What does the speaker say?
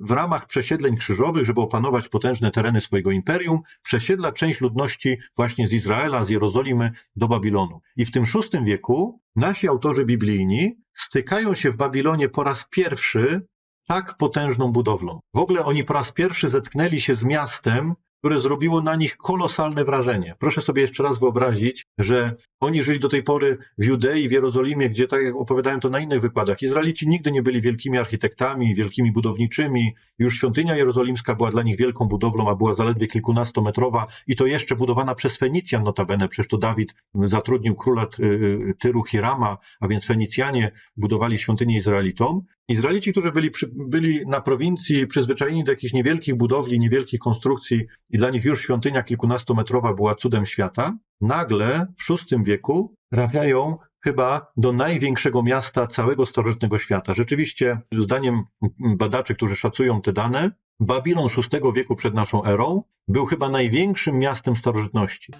w ramach przesiedleń krzyżowych, żeby opanować potężne tereny swojego imperium, przesiedla część ludności właśnie z Izraela, z Jerozolimy do Babilonu. I w tym VI wieku nasi autorzy biblijni stykają się w Babilonie po raz pierwszy tak potężną budowlą. W ogóle oni po raz pierwszy zetknęli się z miastem, które zrobiło na nich kolosalne wrażenie. Proszę sobie jeszcze raz wyobrazić, że oni żyli do tej pory w Judei, w Jerozolimie, gdzie, tak jak opowiadałem to na innych wykładach, Izraelici nigdy nie byli wielkimi architektami, wielkimi budowniczymi. Już świątynia jerozolimska była dla nich wielką budowlą, a była zaledwie kilkunastometrowa i to jeszcze budowana przez Fenicjan notabene. Przecież to Dawid zatrudnił króla Tyru Hirama, a więc Fenicjanie budowali świątynię Izraelitom. Izraelici, którzy byli, przy, byli na prowincji przyzwyczajeni do jakichś niewielkich budowli, niewielkich konstrukcji i dla nich już świątynia kilkunastometrowa była cudem świata, nagle w VI wieku trafiają chyba do największego miasta całego starożytnego świata. Rzeczywiście, zdaniem badaczy, którzy szacują te dane, Babilon VI wieku przed naszą erą był chyba największym miastem starożytności.